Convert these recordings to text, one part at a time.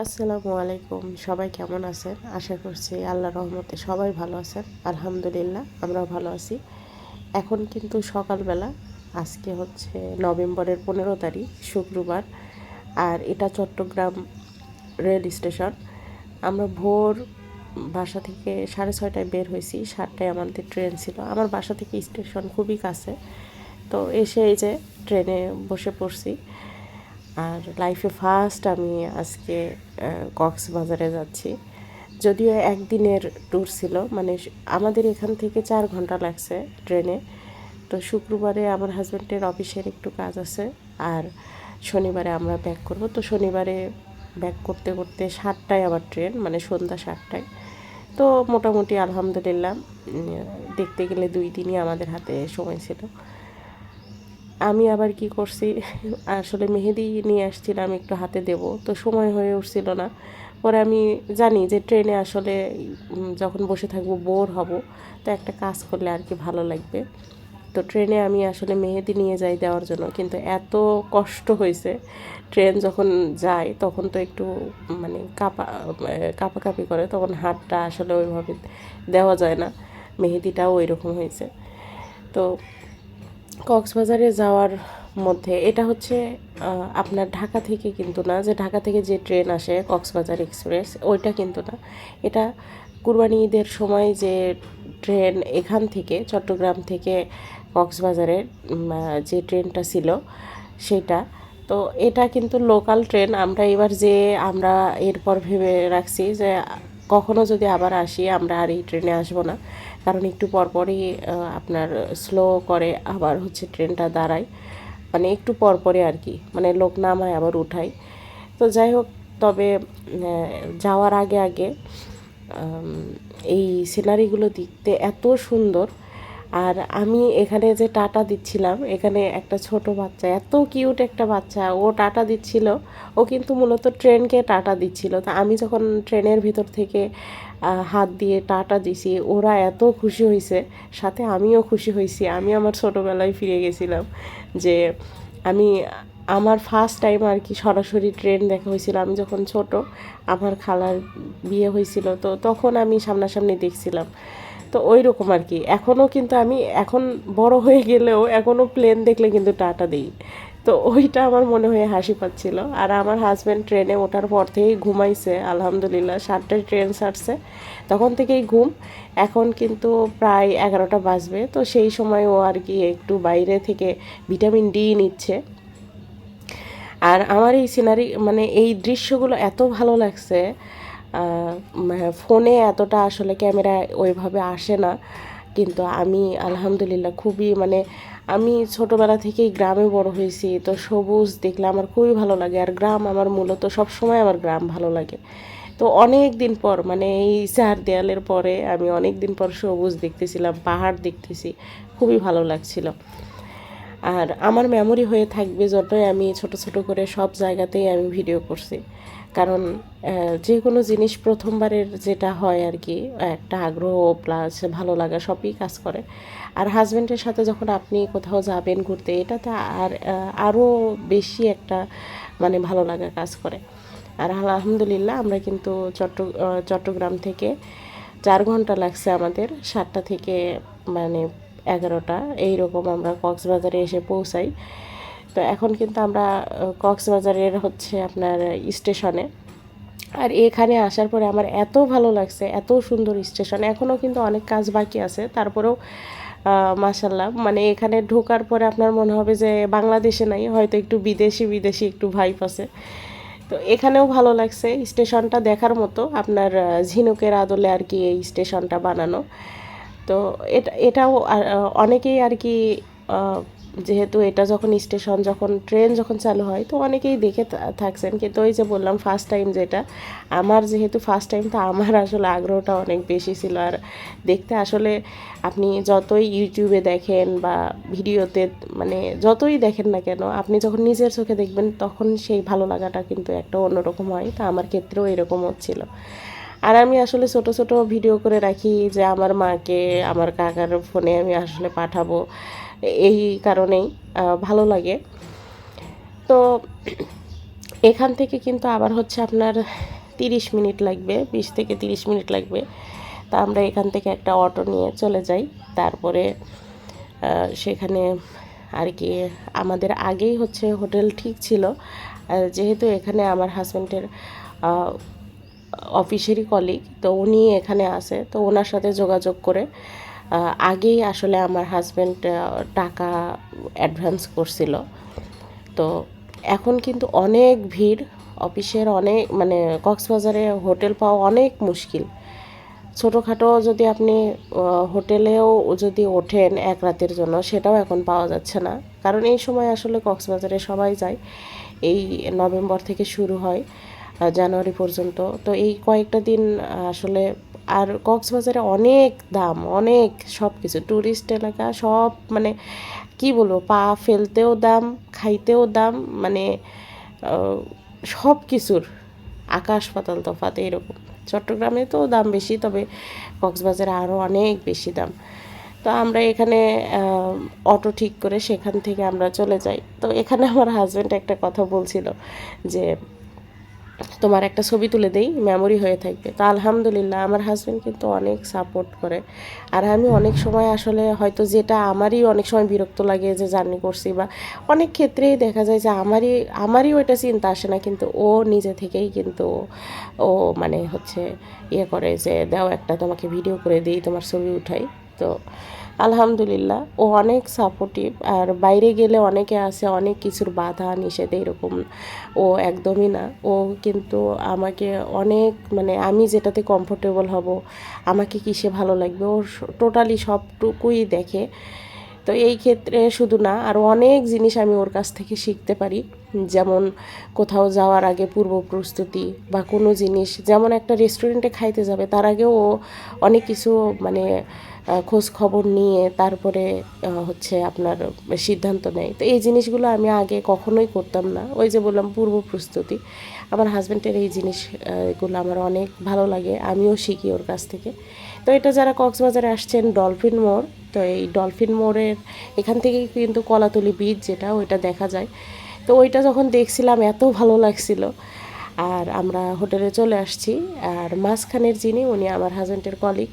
আসসালামু আলাইকুম। সবাই কেমন আছেন? আশা করছি আল্লাহ রহমতে সবাই ভালো আছেন। আলহামদুলিল্লাহ, আমরাও ভালো আছি। এখন কিন্তু সকালবেলা, আজকে হচ্ছে নভেম্বরের পনেরো তারিখ, শুক্রবার, আর এটা চট্টগ্রাম রেল স্টেশন। আমরা ভোর বাসা থেকে সাড়ে ছয়টায় বের হয়েছি, সাতটায় আমাদের ট্রেন ছিল। আমার বাসা থেকে স্টেশন খুবই কাছে। তো এসে এই যে ট্রেনে বসে পড়ছি। আর লাইফে ফার্স্ট আমি আজকে কক্সবাজারে যাচ্ছি। যদিও একদিনের ট্যুর ছিল মানে আমাদের এখান থেকে চার ঘণ্টা লাগছে ট্রেনে। তো শুক্রবারে আমার হাজব্যান্ডের অফিসের একটু কাজ আছে, আর শনিবারে আমরা ব্যাক করব। তো শনিবারে ব্যাক করতে করতে সাতটায় আবার ট্রেন মানে সন্ধ্যা সাতটায়। তো মোটামুটি আলহামদুলিল্লাহ দেখতে গেলে দুই দিনই আমাদের হাতে সময় ছিল। আমি আবার কি করছি? আসলে মেহেদি নিয়ে আসছিলাম একটু হাতে দেব, তো সময় হয়ে উঠছিল না। পরে আমি জানি যে ট্রেনে আসলে যখন বসে থাকব বোর হব, তো একটা কাজ করলে আর কি ভালো লাগবে। তো ট্রেনে আমি আসলে মেহেদি নিয়ে যাই দেওয়ার জন্য, কিন্তু এত কষ্ট হয়েছে, ট্রেন যখন যায় তখন তো একটু মানে কাপা কাপাকাপি করে, তখন হাতটা আসলে ওইভাবে দেওয়া যায় না, মেহেদিটাও ওই রকম হয়েছে। তো কক্সবাজারে যাওয়ার মধ্যে এটা হচ্ছে আপনার ঢাকা থেকে কিন্তু না, যে ঢাকা থেকে যে ট্রেন আসে কক্সবাজার এক্সপ্রেস, ওইটা কিন্তু না। এটা কুরবানি ঈদের সময় যে ট্রেন এখান থেকে, চট্টগ্রাম থেকে কক্সবাজারের যে ট্রেনটা ছিল সেটা। তো এটা কিন্তু লোকাল ট্রেন, আমরা এবার যে আমরা এরপর ভেবে রাখছি যে কখনো যদি আবার আসি, আমরা আর এই ট্রেনে আসব না। কারণ একটু পরপরই আপনার স্লো করে আবার হচ্ছে ট্রেনটা দাঁড়ায়। মানে একটু পরপরে আর কি মানে লোক নামায় আবার উঠায় তো যাই হোক, তবে যাওয়ার আগে আগে এই সিনারিগুলো দেখতে এত সুন্দর। আর আমি এখানে যে টাটা দিচ্ছিলাম, এখানে একটা ছোট বাচ্চা, এত কিউট একটা বাচ্চা, ও টাটা দিচ্ছিল। ও কিন্তু মূলত ট্রেনকে টাটা দিচ্ছিল। তা আমি যখন ট্রেনের ভিতর থেকে হাত দিয়ে টাটা দিছি, ওরা এত খুশি হয়েছে সাথে আমিও খুশি হয়েছি আমি আমার ছোটোবেলায় ফিরে গেছিলাম যে আমি, আমার ফার্স্ট টাইম আর কি সরাসরি ট্রেন দেখা হয়েছিল আমি যখন ছোট, আমার খালার বিয়ে হয়েছিল তো তখন আমি সামনাসামনি দেখছিলাম। তো ওই রকম আর কি এখনও কিন্তু আমি, এখন বড় হয়ে গেলেও এখনও প্লেন দেখলে কিন্তু টাটা দিই। তো ওইটা আমার মনে হয়ে হাসি পাচ্ছিল। আর আমার হাজব্যান্ড ট্রেনে ওঠার পর থেকেই ঘুমাইছে, আলহামদুলিল্লাহ। সাতটায় ট্রেন ছাড়ছে। তখন থেকেই ঘুম। এখন কিন্তু প্রায় এগারোটা বাজবে। তো সেই সময় ও আর কি একটু বাইরে থেকে ভিটামিন ডি নিচ্ছে। আর আমার এই সিনারি মানে এই দৃশ্যগুলো এত ভালো লাগছে। ফোনে এতটা আসলে ক্যামেরা ওইভাবে আসে না। কিন্তু আমি আলহামদুলিল্লাহ খুবই মানে আমি ছোটোবেলা থেকেই গ্রামে বড় হয়েছি, তো সবুজ দেখলে আমার খুবই ভালো লাগে। আর গ্রাম আমার মূলত সব সময় আমার গ্রাম ভালো লাগে। তো অনেক দিন পর মানে এই চার দেয়ালের পরে আমি অনেক দিন পর সবুজ দেখতেছিলাম, পাহাড় দেখতেছি, খুবই ভালো লাগছিল। আর আমার মেমোরি হয়ে থাকবে যতই আমি ছোট ছোট করে সব জায়গাতেই আমি ভিডিও করছি। কারণ যে কোনো জিনিস প্রথমবারের যেটা হয় আর কি, একটা আগ্রহ প্লাস ভালো লাগা সবই কাজ করে। আর হাজব্যান্ডের সাথে যখন আপনি কোথাও যাবেন ঘুরতে, এটাতে আর আরও বেশি একটা মানে ভালো লাগা কাজ করে। আর আলহামদুলিল্লাহ আমরা কিন্তু চট্ট চট্টগ্রাম থেকে চার ঘণ্টা লাগছে আমাদের, সাতটা থেকে মানে এগারোটা, এইরকম আমরা কক্সবাজারে এসে পৌঁছাই। তো এখন কিন্তু আমরা কক্সবাজারের হচ্ছে আপনার স্টেশনে। আর এখানে আসার পরে আমার এত ভালো লাগছে, এত সুন্দর স্টেশন। এখনও কিন্তু অনেক কাজ বাকি আছে। তারপরেও মাসাল্লাহ মানে এখানে ঢোকার পরে আপনার মনে হবে যে বাংলাদেশে নাই, হয়তো একটু বিদেশি বিদেশি একটু ভাইপ আছে। তো এখানেও ভালো লাগছে স্টেশনটা দেখার মতো, আপনার ঝিনুকের আদলে আর কি এই স্টেশনটা বানানো। তো এটা, এটাও অনেকেই আর কি যেহেতু এটা যখন স্টেশন, যখন ট্রেন যখন চালু হয়, তো অনেকেই দেখে থাকছেন। কিন্তু ওই যে বললাম ফার্স্ট টাইম যেটা, আমার যেহেতু ফার্স্ট টাইম তো আমার আসলে আগ্রহটা অনেক বেশি ছিল। আর দেখতে আসলে আপনি যতই ইউটিউবে দেখেন বা ভিডিওতে মানে যতই দেখেন না কেন, আপনি যখন নিজের চোখে দেখবেন, তখন সেই ভালো লাগাটা কিন্তু একটা অন্যরকম হয়। তা আমার ক্ষেত্রেও এরকম হচ্ছিল আর আমি আসলে ছোট ছোট ভিডিও করে রাখি যে আমার মাকে, আমার কাকার ফোনে আমি আসলে পাঠাবো। এই কারণেই ভালো লাগে। তো এখান থেকে কিন্তু আবার হচ্ছে আপনার তিরিশ মিনিট লাগবে, বিশ থেকে তিরিশ মিনিট লাগবে। তা আমরা এখান থেকে একটা অটো নিয়ে চলে যাই। তারপরে সেখানে আর কি আমাদের আগেই হচ্ছে হোটেল ঠিক ছিল। যেহেতু এখানে আমার হাজব্যান্ডের অফিসেরই কলিগ তো উনি এখানে আসে, তো ওনার সাথে যোগাযোগ করে আগেই আসলে আমার হাজব্যান্ড টাকা অ্যাডভান্স করছিল। তো এখন কিন্তু অনেক ভিড়, অফিসের অনেক মানে কক্সবাজারে হোটেল পাওয়া অনেক মুশকিল। ছোটোখাটো যদি আপনি হোটেলেও যদি ওঠেন এক রাতের জন্য, সেটাও এখন পাওয়া যাচ্ছে না। কারণ এই সময় আসলে কক্সবাজারে সবাই যায়, এই নভেম্বর থেকে শুরু হয়। জানুয়ারি পর্যন্ত। তো এই কয়েকটা দিন আসলে আর কক্সবাজারে অনেক দাম, অনেক সব কিছু ট্যুরিস্ট এলাকা সব মানে কি বলব, পা ফেলতেও দাম, খাইতেও দাম মানে সব কিছুর আকাশ পাতাল তফাতে এরকম চট্টগ্রামে তো দাম বেশি, তবে কক্সবাজারে আরও অনেক বেশি দাম। তো আমরা এখানে অটো ঠিক করে সেখান থেকে আমরা চলে যাই। তো এখানে আমার হাজব্যান্ড একটা কথা বলছিল যে তোমার একটা ছবি তুলে দেই মেমোরি হয়ে থাকবে। তো আলহামদুলিল্লাহ, আমার হাজব্যান্ড কিন্তু অনেক সাপোর্ট করে। আর আমি অনেক সময় আসলে হয়তো যেটা আমারই অনেক সময় বিরক্ত লাগে যে জার্নি করছি বা অনেক ক্ষেত্রেই দেখা যায় যে আমারই আমারই ওইটা চিন্তা আসে না, কিন্তু ও নিজে থেকেই কিন্তু ও মানে হচ্ছে ইয়ে করে যে, দাও একটা তোমাকে ভিডিও করে দিই, তোমার ছবি উঠাই। তো আলহামদুলিল্লাহ, ও অনেক সাপোর্টিভ আর বাইরে গেলে অনেকে আছে, অনেক কিছুর বাধা, নিষেধ এরকম। ও একদমই না। ও কিন্তু আমাকে অনেক মানে আমি যেটাতে কমফোর্টেবল হব, আমাকে কিসে ভালো লাগবে ও টোটালি সবটুকুই দেখে। তো এই ক্ষেত্রে শুধু না আরও অনেক জিনিস আমি ওর কাছ থেকে শিখতে পারি। যেমন কোথাও যাওয়ার আগে পূর্ব প্রস্তুতি বা কোনো জিনিস, যেমন একটা রেস্টুরেন্টে খাইতে যাবে, তার আগেও ও অনেক কিছু মানে খোঁজ খবর নিয়ে তারপরে হচ্ছে আপনার সিদ্ধান্ত নেয়। তো এই জিনিসগুলো আমি আগে কখনোই করতাম না। ওই যে বললাম, পূর্ব প্রস্তুতি। আমার হাজব্যান্ডের এই জিনিসগুলো আমার অনেক ভালো লাগে। আমিও শিখি ওর কাছ থেকে। তো এটা যারা কক্সবাজারে আসছেন, ডলফিন মোড়, তো এই ডলফিন মোড়ের এখান থেকে কিন্তু কলাতলি বীচ যেটা, ওইটা দেখা যায়। তো ওইটা যখন দেখছিলাম, এত ভালো লাগছিল। আর আমরা হোটেলে চলে আসছি। আর মাঝখানের যিনি, উনি আমার হাজব্যান্ডের কলিগ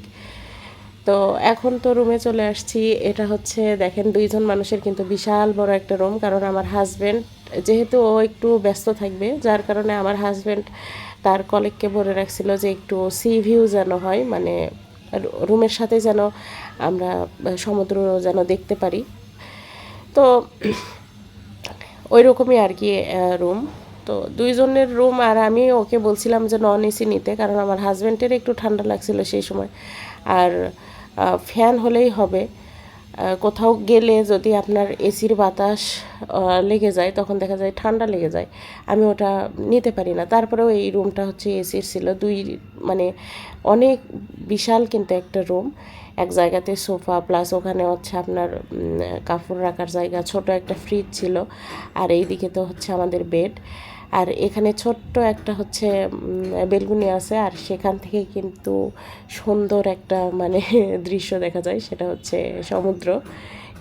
তো এখন তো রুমে চলে আসছি। এটা হচ্ছে, দেখেন, দুইজন মানুষের কিন্তু বিশাল বড় একটা রুম কারণ আমার হাজব্যান্ড যেহেতু ও একটু ব্যস্ত থাকবে, যার কারণে আমার হাজব্যান্ড তার কলিগকে বলে রাখছিল যে একটু সি ভিউ যেন হয় মানে রুমের সাথে যেন আমরা সমুদ্র যেন দেখতে পারি। তো ওই রকমই আর কি রুম তো দুইজনের রুম আর আমি ওকে বলছিলাম যে নন এসি নিতে, কারণ আমার হাজব্যান্ডের একটু ঠান্ডা লাগছিল সেই সময়। আর ফ্যান হলেই হবে। কোথাও গেলে যদি আপনার এসির বাতাস লেগে যায়, তখন দেখা যায় ঠান্ডা লেগে যায়। আমি ওটা নিতে পারি না। তারপরেও এই রুমটা হচ্ছে এসির ছিল। দুই মানে অনেক বিশাল কিন্তু একটা রুম। এক জায়গাতে সোফা, প্লাস ওখানে হচ্ছে আপনার কাপড় রাখার জায়গা, ছোট একটা ফ্রিজ ছিল। আর এইদিকে তো হচ্ছে আমাদের বেড। আর এখানে ছোট্ট একটা হচ্ছে বেলগুনি আছে আর সেখান থেকে কিন্তু সুন্দর একটা মানে দৃশ্য দেখা যায়, সেটা হচ্ছে সমুদ্র।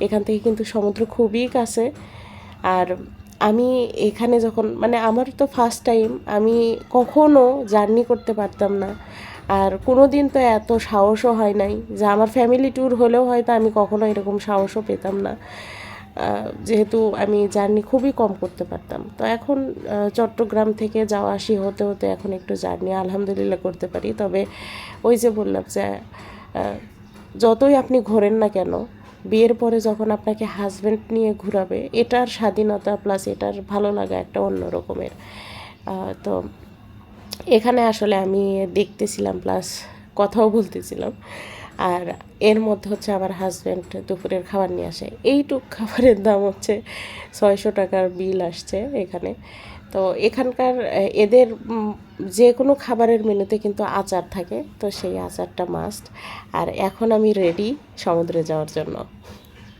এখান থেকে কিন্তু সমুদ্র খুবই কাছে। আর আমি এখানে যখন মানে আমার তো ফার্স্ট টাইম আমি কখনো জার্নি করতে পারতাম না। আর কোনো দিন তো এত সাহসও হয় নাই যে, আমার ফ্যামিলি ট্যুর হলেও হয়তো আমি কখনো এরকম সাহসও পেতাম না। যেহেতু আমি জার্নি খুবই কম করতে পারতাম। তো এখন চট্টগ্রাম থেকে যাওয়া আসি হতে হতে এখন একটু জার্নি আলহামদুলিল্লাহ করতে পারি। তবে ওই যে বললাম যে যতই আপনি ঘোরেন না কেন, বিয়ের পরে যখন আপনাকে হাজব্যান্ড নিয়ে ঘুরাবে, এটার স্বাধীনতা প্লাস এটার ভালো লাগা একটা অন্য রকমের। তো এখানে আসলে আমি দেখতেছিলাম প্লাস কথাও বলতেছিলাম। আর এর মধ্যে হচ্ছে আমার হাজব্যান্ড দুপুরের খাবার নিয়ে আসে। এইটুক খাবারের দাম হচ্ছে ছয়শো টাকার বিল আসছে এখানে। তো এখানকার এদের যে কোনো খাবারের মেনুতে কিন্তু আচার থাকে, তো সেই আচারটা মাস্ট আর এখন আমি রেডি সমুদ্রে যাওয়ার জন্য।